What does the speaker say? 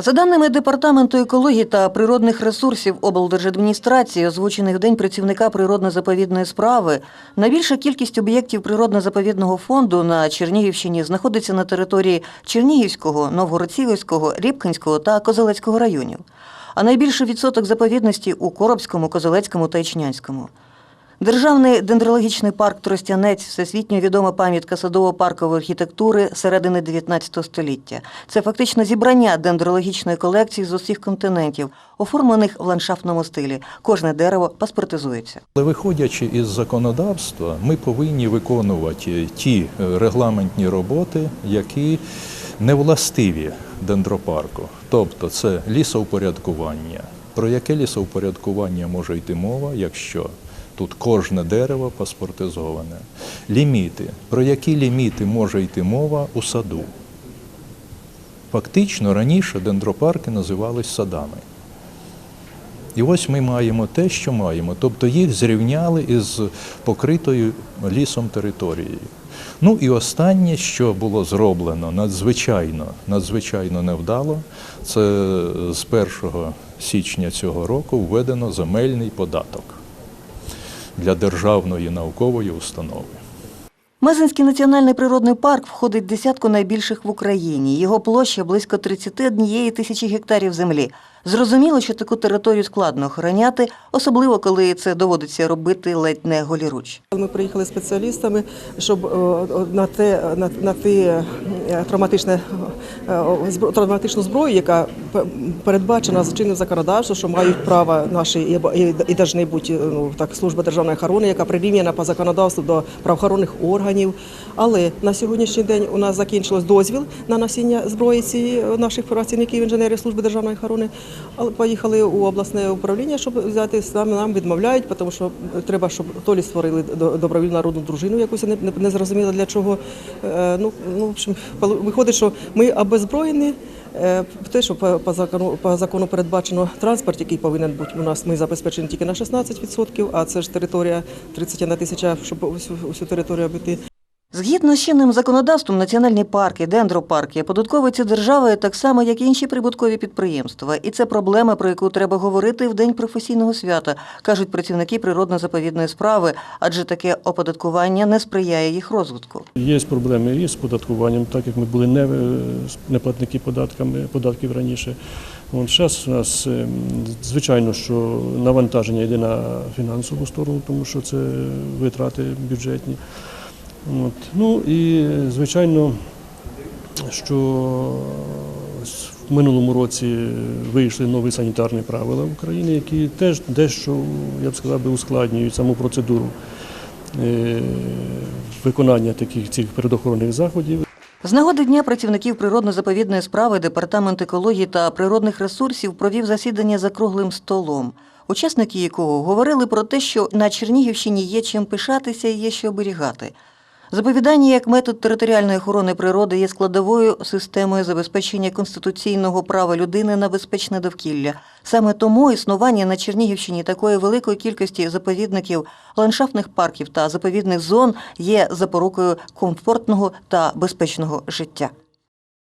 За даними департаменту екології та природних ресурсів облдержадміністрації, озвучених в день працівника природно-заповідної справи, найбільша кількість об'єктів природно-заповідного фонду на Чернігівщині знаходиться на території Чернігівського, Новгород-Сіверського, Рібкинського та Козелецького районів, а найбільший відсоток заповідності у Коробському, Козелецькому та Ічнянському. Державний дендрологічний парк Тростянець всесвітньо відома пам'ятка садово-паркової архітектури середини 19 століття. Це фактично зібрання дендрологічної колекції з усіх континентів, оформлених в ландшафтному стилі. Кожне дерево паспортизується. Але виходячи із законодавства, ми повинні виконувати ті е, регламентні роботи, які не властиві дендропарку. Тобто це лісовпорядкування. Про яке лісовпорядкування може йти мова, якщо тут кожне дерево паспортизоване? Ліміти. Про які ліміти може йти мова у саду? Фактично раніше дендропарки називались садами. І ось ми маємо те, що маємо. Тобто їх зрівняли із покритою лісом територією. Ну і останнє, що було зроблено надзвичайно, надзвичайно невдало, це з 1 січня цього року введено земельний податок для державної наукової установи. Мезенський національний природний парк входить в десятку найбільших в Україні. Його площа близько 31 тисячі гектарів землі. Зрозуміло, що таку територію складно охороняти, особливо коли це доводиться робити ледь не голіруч. Ми приїхали спеціалістами, щоб е, на те на, на те е, травматичне е, травматичну зброю, яка передбачена за чинним законодавством, що мають право наші і, і, і должны бути ну так служба державної охорони, яка прирівняна по законодавству до правоохоронних органів. Але на сьогоднішній день у нас закінчилось дозвіл на носіння зброї цієї наших працівників інженерів служби державної охорони. Поїхали у обласне управління, щоб взяти саме нам відмовляють, тому що треба, щоб то лі створили добровільну народну дружину, якусь не, не, зрозуміло для чого. Е, ну, ну, в общем, виходить, що ми обезброєні. Е, Те, що по, закону по закону передбачено транспорт, який повинен бути у нас, ми забезпечені тільки на 16%, а це ж територія 31 тисяча, щоб всю, всю територію обійти. Згідно з чинним законодавством, національні парки, дендропарки оподатковуються державою так само, як і інші прибуткові підприємства. І це проблема, про яку треба говорити в день професійного свята, кажуть працівники природно-заповідної справи, адже таке оподаткування не сприяє їх розвитку. Є проблеми і з податкуванням, так як ми були не, е, неплатники податками, податків раніше. Зараз у нас е, звичайно, що навантаження йде на фінансову сторону, тому що це витрати бюджетні. От. Ну і звичайно, що в минулому році вийшли нові санітарні правила в Україні, які теж дещо, я б сказав, би, ускладнюють саму процедуру е, виконання таких цих передохоронних заходів. З нагоди Дня працівників природно-заповідної справи Департамент екології та природних ресурсів провів засідання за круглим столом, учасники якого говорили про те, що на Чернігівщині є чим пишатися і є що оберігати. Заповідання як метод територіальної охорони природи є складовою системою забезпечення конституційного права людини на безпечне довкілля. Саме тому існування на Чернігівщині такої великої кількості заповідників, ландшафтних парків та заповідних зон є запорукою комфортного та безпечного життя.